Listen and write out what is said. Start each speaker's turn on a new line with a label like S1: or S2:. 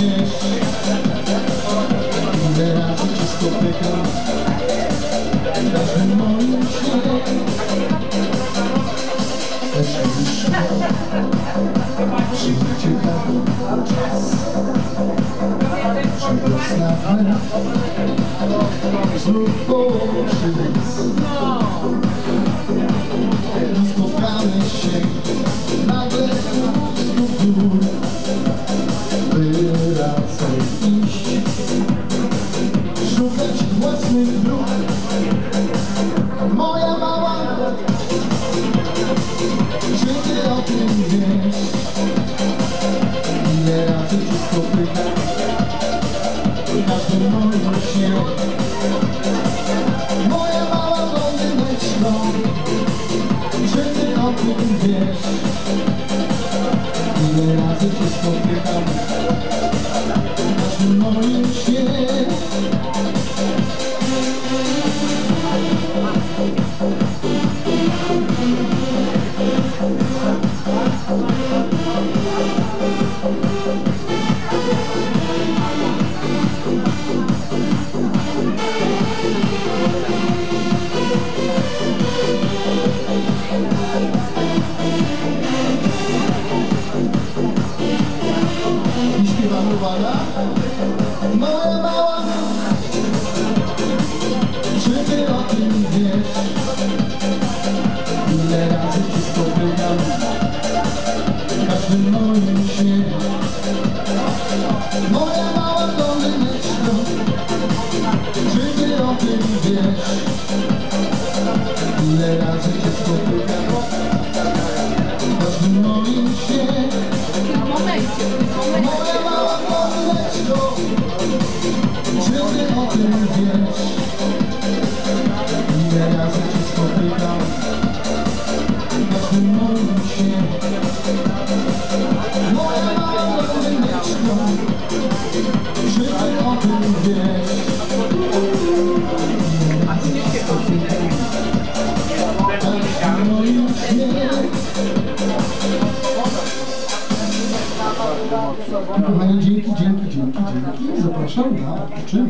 S1: wiesz Ile razy cię spotykam W każdym moim śnie Lecz już Przyjdzie tak czas Że dostanę Znów połączy I Moja mała Czy ty o tym wiesz? Ile razy cię spotykam W każdym moim śnie Moja mała blondyneczko Czy ty o tym wiesz? Ile razy cię spotykam W każdym moim śnie uwaga. Moja mała. Czy ty o tym wiesz? Ile razy cię spotykam W każdym moim śnie Moja mała dolyneczko Czy ty o tym wiesz? Ile razy cię spotykam W każdym moim śnie
S2: momencie, momencie.
S1: Koteczko, czy ty o tym wiesz? Ile razy cię spotykam w każdym moim śnie? Moja mała koteczko, czy ty o tym wiesz? W każdym moim śnie. Kochani, dzięki, dzięki, dzięki, dzięki. Zapraszam na odpoczynek.